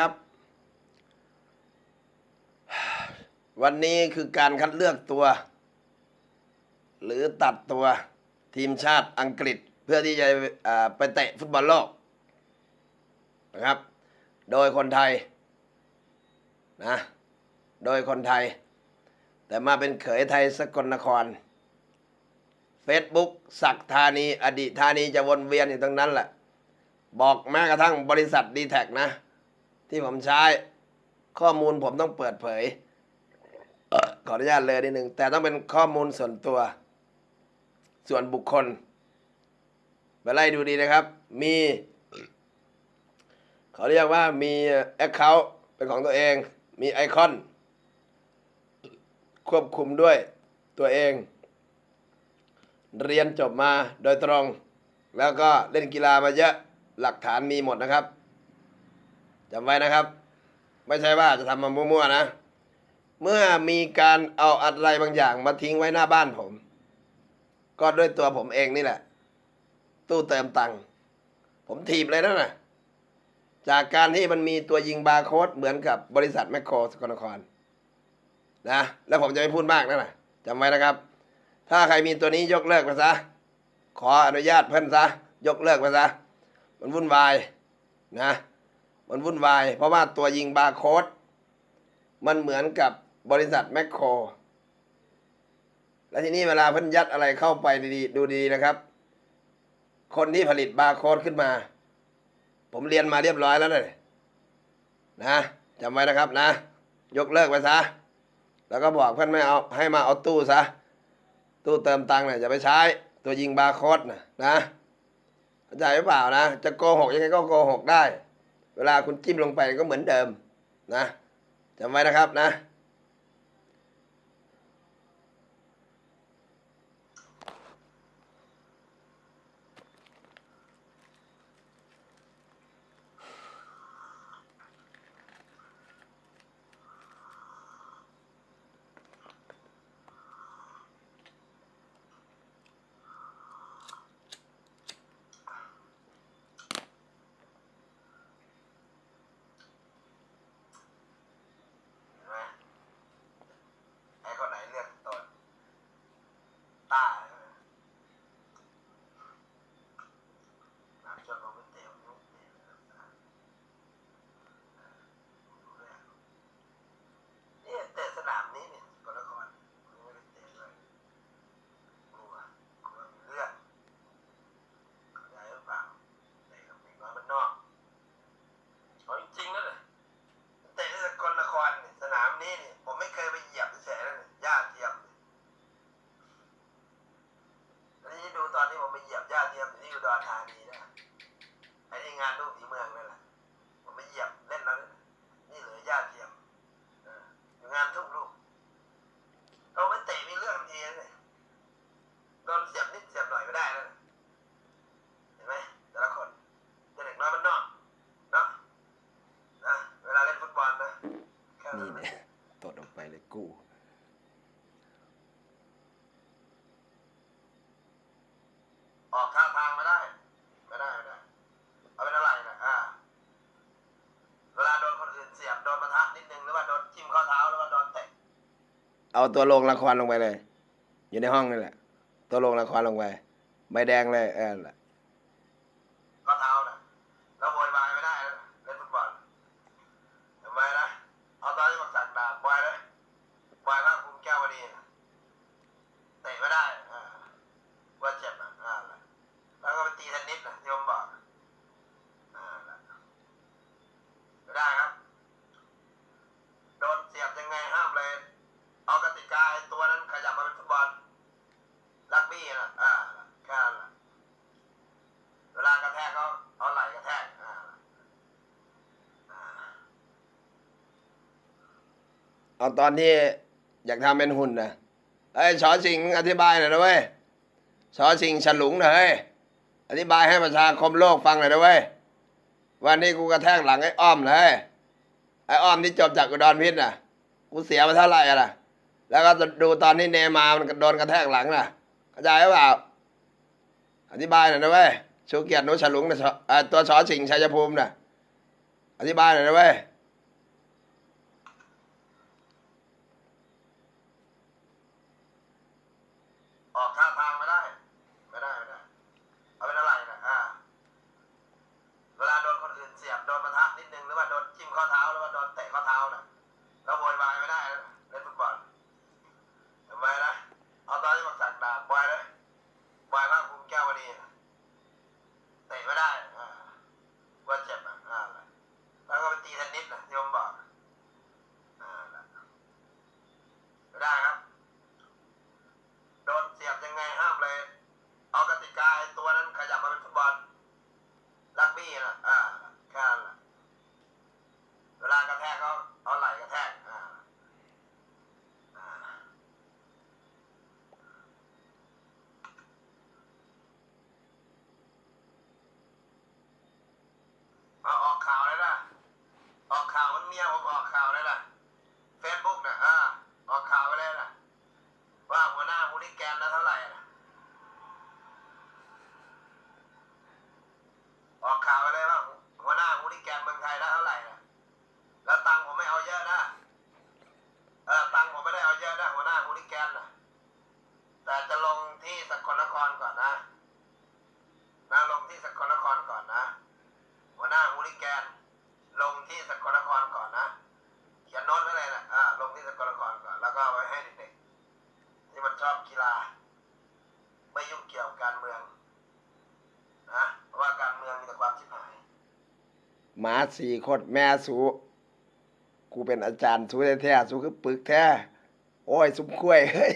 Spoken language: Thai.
ครับ วันนี้คือการคัดเลือกตัว หรือตัดตัวทีมชาติอังกฤษเพื่อที่จะไปเตะฟุตบอลโลกนะครับ โดยคนไทยนะโดยคนไทย แต่มาเป็นเขยไทยสกลนคร Facebook ศักธานี อดีตธานีจะวนเวียนอยู่ตรงนั้นแหละ บอกแม้กระทั่งบริษัทดีแท็นะ ที่ผมใช้ ข้อมูลผมต้องเปิดเผย ขออนุญาตเลยนิดหนึ่งแต่ต้องเป็นข้อมูลส่วนตัว ส่วนบุคคลไปไล่ดูดีนะครับ มีเขาเรียกว่ามีแอคเคาท์เป็นของตัวเอง มีไอคอน ควบคุมด้วยตัวเอง เรียนจบมาโดยตรง แล้วก็เล่นกีฬามาเยอะหลักฐานมีหมดนะครับ จำไว้นะครับ ไม่ใช่ว่าจะทำมามั่วๆนะ เมื่อมีการเอาอะไรบางอย่างมาทิ้งไว้หน้าบ้านผม ก็ด้วยตัวผมเองนี่แหละ ตู้เติมตังค์ผมถีบเลยนั่นน่ะจากการที่มันมีตัวยิงบาร์โค้ดเหมือนกับบริษัทแมคโครสกลนครนะแล้วผมจะไม่พูดมากนั่นน่ะจำไว้นะครับ ถ้าใครมีตัวนี้ยกเลิกไปซะขออนุญาตเพิ่นซะ ยกเลิกไปซะ มันวุ่นวายนะ มันวุ่นวาย เพราะว่าตัวยิงบาร์โค้ดมันเหมือนกับบริษัทแมคโคร และทีนี้เวลาเพิ่นยัดอะไรเข้าไปดีดูดีนะครับ คนที่ผลิตบาร์โค้ดขึ้นมา ผมเรียนมาเรียบร้อยแล้วเลยนะจำไว้นะครับนะ ยกเลิกไปซะ แล้วก็บอกเพื่อนไม่เอาให้มาเอาตู้ซะ ตู้เติมตังค์เนี่ยอย่าไปใช้ ตัวยิงบาร์โค้ดนะนะเข้าใจหรือเปล่านะ จะโกหกยังไงก็โกหกได้ เวลาคุณจิ้มลงไปก็เหมือนเดิมนะจำไว้นะครับนะ ไอ้คนไหนเลือกตนตาน้ำจนลงไปเตะยุกเตะนี่เตะสนามนี้เนี่ยกนครไม่ได้เตะเลยกลัวกลัวมีเรื่องเข้าใจหรือเปล่าเตะกับเด็กน้อยบ้านนอกเอาจริงๆนะเลย เตะที่สกลนครนี่สนามนี้นี่ผมไม่เคยไปเหยียบเฉยๆนะนี่หญ้าเทียมนี่แล้วนี่ดูตอนที่ผมไปเหยียบห ญาติเทียมอยู่ที่อุดรธานีนะไอ้ที่งานลูกผีเมืองนั่นแหละผมไปเหยียบเล่นแล้วนี่เหลือญาติเทียมอยู่งานทุกลูกเราไปเตะมีเรื่องทันทีเลยโดนเสียบนิดเสียบหน่อยไม่ได้แล้วนะเห็นไหมแต่ละคนแต่เด็กน้อยมันนอกเนาะ นะเวลาเล่นฟุตบอลนะแค่ นี่ นั้น เนี่ยตดออกไปเลยกู ออกท่าทางมาได้ ไม่ได้ไม่ได้ เอาเป็นอะไรนะอ่า เวลาโดนคนอื่นเสียบโดนประทะนิดนึงหรือว่าโดนจิ้มข้อเท้าหรือว่าโดนเตะ เอาตัวลงละครลงไปเลย อยู่ในห้องนี่แหละ ตัวลงละครลงไปใบแดงเลยเออนั่นแหละ ข้อเท้านะแล้วโวยวายไม่ได้นะเล่นฟุตบอลทำไมนะ เอาตอนที่บอกสั่งดาบบอยเลยบอยภาคภูมิแก้ววดีนะเตะไม่ได้อ่าว่าเจ็บอะอ่าแล้วก็ไปตีเทนนิสนะที่ผมบอกอ่าไม่ได้ครับ โดนเสียบยังไงห้ามเลย เอากติกาไอ้ตัวนั้นขยับมาเป็นฟุตบอลลักบี้นะอ่าแค่นั้นแหละเวลากระแทกเขาเอาไหล่กระแทกอ่าอ่า เอาตอนที่อยากทำเป็นหุ่นนะเอ้ยชอชิงอธิบายหน่อยนะเว้ยชอชิงฉลุงหน่อยเฮ้ยอธิบายให้ประชาคมโลกฟังหน่อยนะเว้ยวันนี้กูกระแทกหลังไอ้อ้อมเลยไอ้อ้อมที่จบจากอุดรพิษน่ะ กูเสียไปเท่าไหร่อะล่ะ แล้วก็ดูตอนที่เนมามันโดนกระแทกหลังน่ะเข้าใจหรือเปล่า อธิบายหน่อยนะเว้ยชูเกียรตินุฉลุงนะชอเอ่อตัวชอชิงชัยภูมิน่ะอธิบายหน่อยนะเว้ย งหรือว่าโดน จิ้มข้อเท้าแล้วว่าโดนเตะข้อเท้าน่ะแล้วโวยวายไม่ได้นะเล่นฟุตบอลทำไมนะเอาตอนที่บักสักดาบบอยเลยบอยภาคภูมิแก้ววดีน่ะเตะไม่ได้อ่าว่าเจ็บอะอ่าแล้วก็ไปตีเทนนิสนะที่ผมบอกอ่าไม่ได้ครับ โดนเสียบยังไงห้ามเลย เอากติกาไอ้ตัวนั้นขยับมาเป็นฟุตบอล ลักบี้นะอ่าแค่นั้นแหละเวลากระแทกเขาเอาไหล่กระแทก อ่าอ่าเอาออกข่าวเลยนะออกข่าวมันเมียผมออกข่าวเลยนะเฟซบุ๊กนะอ่า ออกข่าวไปเลยนะว่าหัวหน้าฮูลิ แกนนะเท่าไหร่ออกข่าวไปเลยว่าหัวหน้าฮูลิแกนเมืองไทยได้เท่าไหร่นะแล้วตังค์ผมไม่เอาเยอะนะเออตังค์ผมไม่ได้เอาเยอะนะหัวหน้าฮูลิแกนนะแต่จะลงที่สกลนครก่อนนะนะลงที่สกลนครก่อนนะ หัวหน้าฮูลิแกน ลงที่สกลนครก่อนนะเขียนโน้ตไว้เลยนะอ่าลงที่สกลนครก่อนแล้วก็ไว้ให้เด็กๆ ที่มันชอบกีฬา ไม่ยุ่งเกี่ยวกับการเมืองนะเพราะว่าการเมืองมีแต่ความชิบหาย หมาสี่คนแม่สูกูเป็นอาจารย์สูแท้ๆสูคือปึกแท้ โอ้ย สุมคุ้ยเฮ้ย